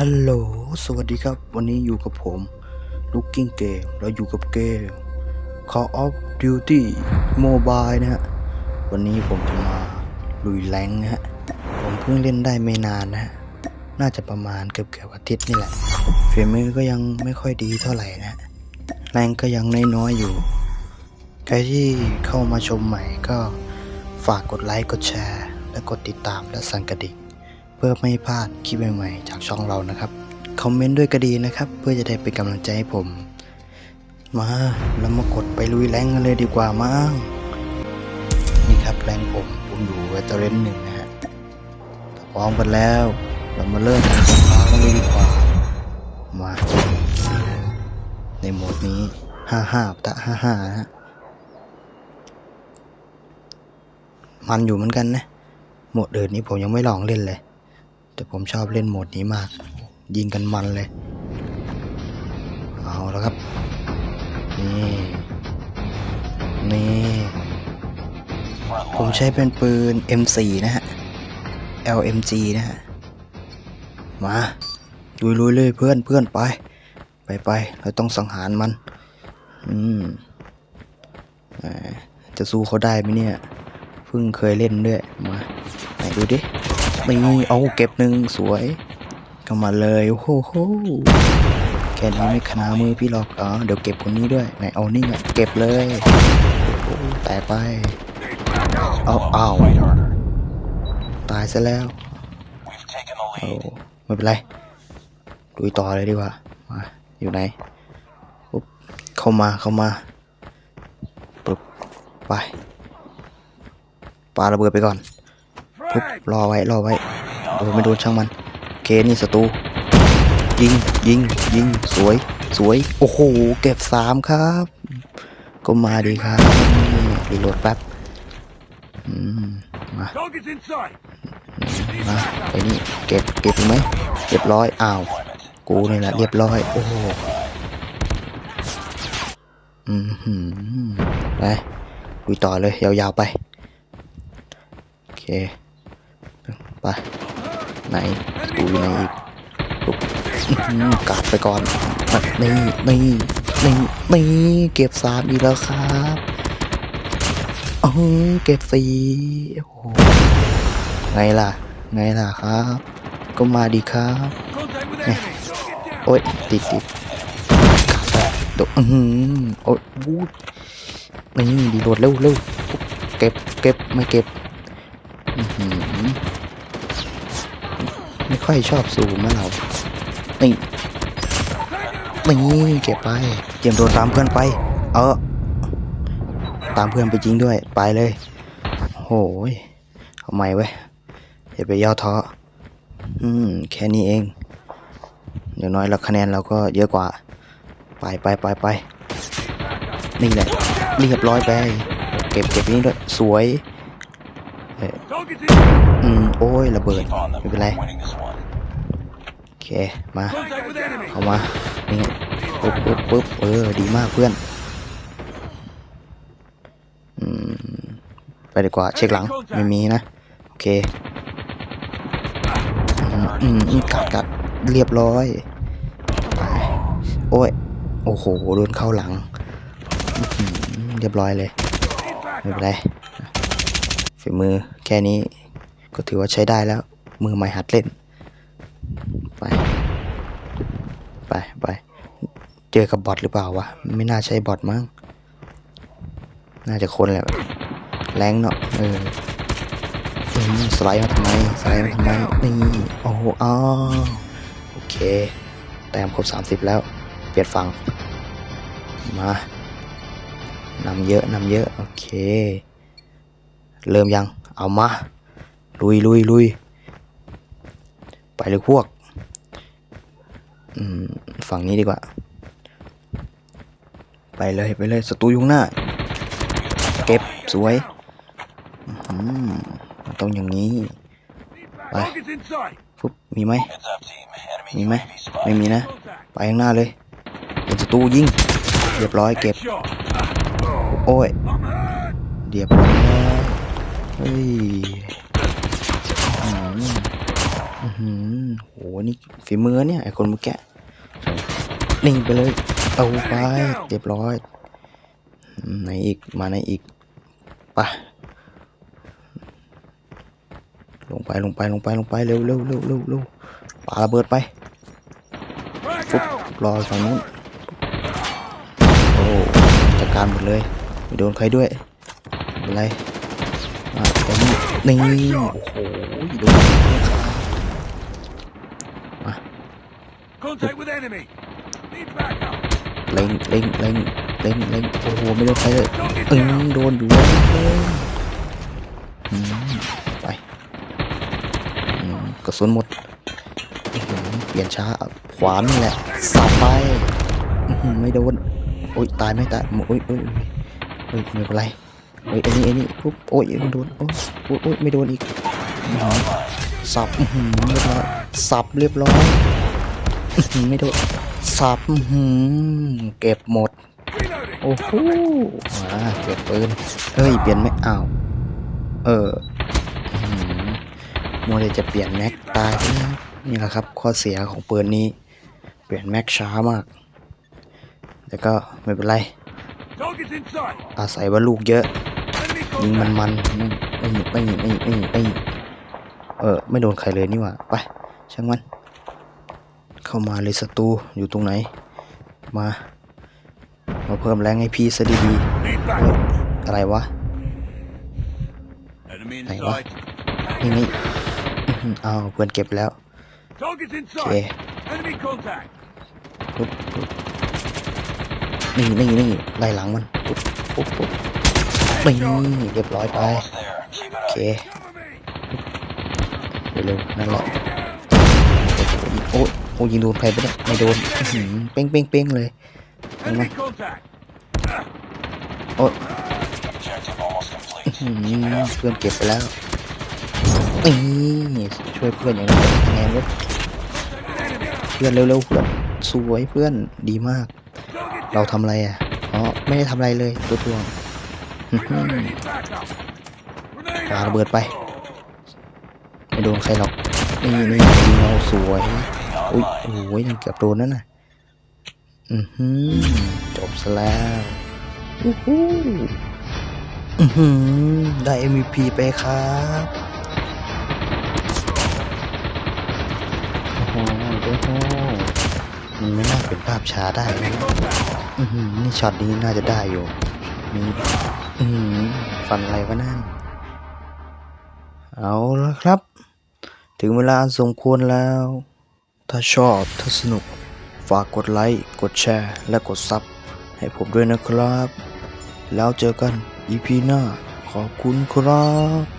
ฮัลโหล สวัสดีครับ วันนี้อยู่กับผม Looking Game เราอยู่กับเกม Call of Duty Mobile นะฮะ วันนี้ผมจะมาลุยแรงนะฮะ ผมเพิ่งเล่นได้ไม่นานนะฮะ น่าจะประมาณเกือบเกือบอาทิตย์นี่แหละฝีมือก็ยังไม่ค่อยดีเท่าไหร่นะ แรงก็ยังน้อยๆอยู่ ใครที่เข้ามาชมใหม่ก็ฝากกดไลค์ กดแชร์ และกดติดตามและสั่นกระดิ่ง พื่อไม่ให้พลาดคลิปใหม่ๆจากช่องเรานะครับ คอมเมนต์ด้วยก็ดีนะครับ เพื่อจะได้เป็นกำลังใจให้ผม มาเรามากดไปลุยแรงกันเลยดีกว่ามั้งนี่ครับแรงผมผมอยู่เวทเทอร์เรนหนึ่งนะฮะพร้อมกันแล้ว เรามาเริ่มสงครามกันเลยดีกว่า มาในโหมดนี้ห้าห้าตะห้าห้านะฮะมันอยู่เหมือนกันนะ โหมดอื่นนี้ผมยังไม่ลองเล่นเลย แต่ผมชอบเล่นโหมดนี้มาก ยิงกันมันเลย เอาแล้วครับ นี่ นี่ ผมใช้เป็นปืน M4 นะฮะ LMG นะฮะ มาลุยลุยๆเลยเพื่อนเพื่อนไป ไปไปเราต้องสังหารมัน อืมจะสู้เขาได้ไหมเนี่ย เพิ่งเคยเล่นด้วย มาไหนดูดิ นี่เอาเก็บหนึ่งสวยก็มาเลยโอ้โหแค่นี้ไม่ขนามือพี่หรอกอ๋อเดี๋ยวเก็บคนนี้ด้วยไหนเอานี่อะเก็บเลยแตกไปเอาเอาตายซะแล้วโอ้ไม่เป็นไรดุยต่อเลยดีกว่ามาอยู่ไหนปุ๊บเข้ามาเข้ามาปุ๊บไปปาระเบิดไปก่อน ปุ๊บรอไว้รอไว้โดนไม่โดนช่างมันโอเคนี่ศัตรูยิงยิงยิงสวยสวยโอ้โหเก็บสามครับ ก็มาดีครับนี่รีโหลดแป๊บอืมมา Target's in sight. มาไปนี่เก็บเก็บอีกไหมเรียบร้อยอ้าวกูนี่แหละเรียบร้อยโอ้โหอืมหืมไปคุยต่อเลยยาวๆไปโอเค ไปไหนกูอยู่ไหนอีกปุ๊บอื้อหือกาดไปก่อนมานี่นี่นี่นี่เก็บสามอีกแล้วครับเออเก็บสี่โอ้โหไงล่ะ ไงล่ะครับ ก็มาดีครับโอ๊ยติดติดดแล้วโดอือหือโอ๊ยวูดนี่ดีโดดเร็วเร็วเก็บเก็บไม่เก็บ ไม่ค่อยชอบสูงนะเรานี่นี่เก็บไปเตรียมโดนตามเพื่อนไป เออ ตามเพื่อนไปจริงด้วย ไปเลย โหยเอาใหม่เว้ยอย่าไปย่อท้ออืม แค่นี้เองอย่างน้อยเราคะแนนเราก็เยอะกว่า ไปไปไปไปนี่แหละเรียบร้อยไป เก็บเก็บนี้ด้วย สวย Target's in. อืมโอ้ยระเบิดไม่เป็นไรโอเคมาเข้ามานี่ปุ๊บปุ๊บปุ๊บเออดีมากเพื่อนอืมไปดีกว่าเช็คหลังไม่มีนะโอเคอืมกัดกัดเรียบร้อยไปโอ้ยโอ้โหโดนเข้าหลังเรียบร้อยเลยไม่เป็นไร ฝีมือแค่นี้ก็ถือว่าใช้ได้แล้ว มือใหม่หัดเล่น ไป ไปไปเจอกับบอทหรือเปล่าวะ ไม่น่าใช่บอทมั้งน่าจะคนแหละแรงเนาะเออสไลด์มาทำไมสไลด์มาทำไมนี่โอ้โหอ๋อโอเค แต้มครบสามสิบแล้ว เปลี่ยนฝั่งมานำเยอะนำเยอะ โอเค เริ่มยัง เอามา ลุยลุยลุยไปเลยพวกฝั่งนี้ดีกว่า ไปเลยไปเลยศัตรูยุงหน้า เก็บสวยต้องอย่างนี้ ไป Target's in sight. ฟุบมีไหมมีไหมไม่มีนะ ไปข้างหน้าเลยเห็นศัตรูยิงเรียบร้อยเก็บ โอ้ยเรียบร้อย เฮ้ยอืมอือหือโห นี่ฝีมือเนี่ยไอคนเมื่อกี้นิ่งไปเลย เอาไปเรียบร้อยไหนอีก มาไหนอีกไปลงไปลงไปลงไปลงไปเร็วเร็วเร็วเร็วเร็วปาระเบิดไปปุ๊บรอฝั่งนู้นโอ้จัดการหมดเลยไม่โดนใครด้วยไม่เป็นไร มาแต่นี่นี่โอ้โหโดน Contact with enemy! Need backup! เล็งเล็งเล็งเล็งเล็งโอ้โหไม่โดนใครเลยอึ้งโดนอยู่เลยอืมไปอืมกระสุนหมดอื้อหือเปลี่ยนช้าขวานี่แหละสับไปอื้อหือไม่โดนโอ้ยตายไหมตายโอ้ยโอ้ยโอ้ยไม่เป็นไร โอ้ยไอ้นี่ไอ้นี่ปุ๊บโอ้ยมันโดนโอ้ยโอ้ยโอ้ยไม่โดนอีกอื้อหือสับอื้อหือเรียบร้อยสับเรียบร้อยอื้อหือไม่โดนสับอื้อหือเก็บหมด Reloading! โอ้โหอ่าเก็บปืนเฮ้ยเปลี่ยนแม็กอ้าวเอออื้อหือมัวแต่จะเปลี่ยนแม็กตายไปแล้วนี่แหละครับข้อเสียของปืนนี้ เปลี่ยนแม็กช้ามาก แต่ก็ไม่เป็นไร Target's in sight! อาศัยว่าลูกเยอะ Enemy ยิงมันมันไม่ไม่ไม่ไม่ไม่เออไม่โดนใครเลยนี่หว่าไปช่างมัน เข้ามาเลยศัตรูอยู่ตรงไหน มามาเพิ่มแรงให้พี่ซะดีๆอะไรวะ Enemy in Hey, sight! what? นี่นี่เอาวเพื่อนเก็บแล้วโอเคปุ๊บปุ๊บนี่นี่นี่ไล่หลังมันปุ๊บปุ๊บปุ๊บ นี่เรียบร้อยไป โอเค Cover me! เร็วๆนั่นแหละโอ้โหโอ้ยิงโดนใครไปเนี่ยไม่โดนอื้อหือเป้งเป้งเป้งเลยเห็นไหม Enemy contact! โอ้อื้อหือเพื่อนเก็บไปแล้วนี่ช่วยเพื่อนอย่างนี้คะแนนเว้ย Enemy! เพื่อนเร็วๆเพื่อนสวยเพื่อนดีมาก Target เราทำอะไรอะอ๋อไม่ได้ทำอะไรเลยตัวทว ปา out! ระเบิดไป ไม่โดนใครหรอก นี่นี่ยิงเราสวยอุ้ยโอ้ยยังเกือบโดนนั่นน่ะ อือหือจบซะแล้วอู้หูอือหือได้ MVP ไปครับโอ้โหโอ้โหมันไม่น่าเป็นภาพช้าได้นะอือหือนี่ช็อตนี้น่าจะได้อยู่ นี้ฝันอะไรวะนั่น เอาละครับ ถึงเวลาสมควรแล้ว ถ้าชอบถ้าสนุก ฝากกดไลค์ กดแชร์ และกดซับให้ผมด้วยนะครับ แล้วเจอกัน EP หน้า ขอบคุณครับ